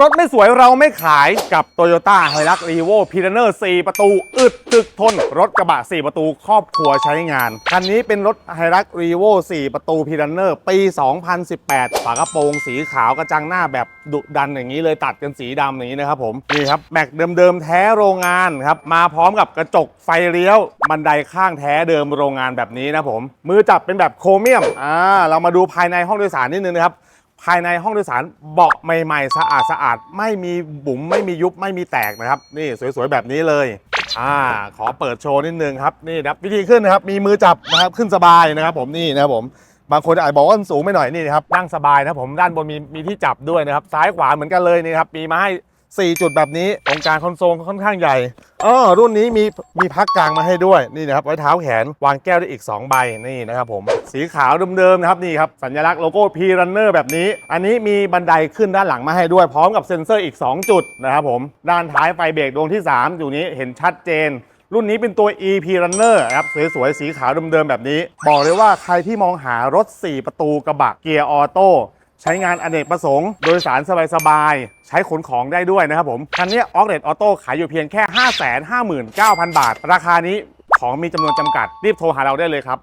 รถไม่สวยเราไม่ขายกับ Toyota h i l u x r e v o p i r a n e r 4ประตู อึดตึกทน รถกระบะ 4 ประตูครอบครัวใช้งาน คันนี้เป็นรถ h i l u x r e v o 4ประตู p i r a n e r ปี 2018 ฝากระโปรงสีขาวกระจังหน้าแบบดุดันอย่างนี้เลยตัดกันสีดำอย่างนี้นะครับผม นี่ครับ แม็กเดิมๆแท้โรงงานครับ มาพร้อมกับกระจกไฟเลี้ยว บันไดข้างแท้เดิมโรงงานแบบนี้นะผม มือจับเป็นแบบโครเมียมอ่าเรามาดูภายในห้องโดยสารนิดนึงนะครับ ภายในห้องโดยสารเบาะใหม่ๆ สะอาดสะอาดไม่มีบุ๋มไม่มียุบไม่มีแตกนะครับ นี่สวยๆแบบนี้เลยอ่าขอเปิดโชว์นิดนึงครับนี่นะครับวิธีขึ้นนะครับมีมือจับนะครับขึ้นสบายนะครับ ผมนี่นะครับผมบางคนอาจบอกว่ามันสูงไปหน่อยนี่นะครับนั่งสบายนะผมด้านบนมีมีที่จับด้วยนะครับ ซ้ายขวาเหมือนกันเลยนี่ครับมีมาให้ 4 จุดแบบนี้ตรงกลางคอนโซลค่อนข้างใหญ่อ๋อรุ่นนี้มีมีพักกลางมาให้ด้วยนี่นะครับไว้เท้าแขนวางแก้วได้อีก 2 ใบนี่นะครับผมสีขาวเดิมๆนะครับนี่ครับสัญลักษณ์โลโก้ P Runner แบบนี้ อันนี้มีบันไดขึ้นด้านหลังมาให้ด้วย พร้อมกับเซ็นเซอร์อีก 2 จุดนะครับผมด้านท้ายไฟเบรกดวงที่ 3 อยู่นี้เห็นชัดเจนรุ่นนี้เป็นตัว EP Runner ครับสวยๆ สีขาวเดิมๆ แบบนี้ บอกเลยว่าใครที่มองหารถ 4 ประตูกระบะเกียร์ออโต้ ใช้งานอเนกประสงค์โดยสารสบายๆ ใช้ขนของได้ด้วยนะครับผม คันนี้ออกเ t ออโต้ขายอยู่เพียงแค่ 559,000 บาท ราคานี้ของมีจำนวนจำกัด รีบโทรหาเราได้เลยครับ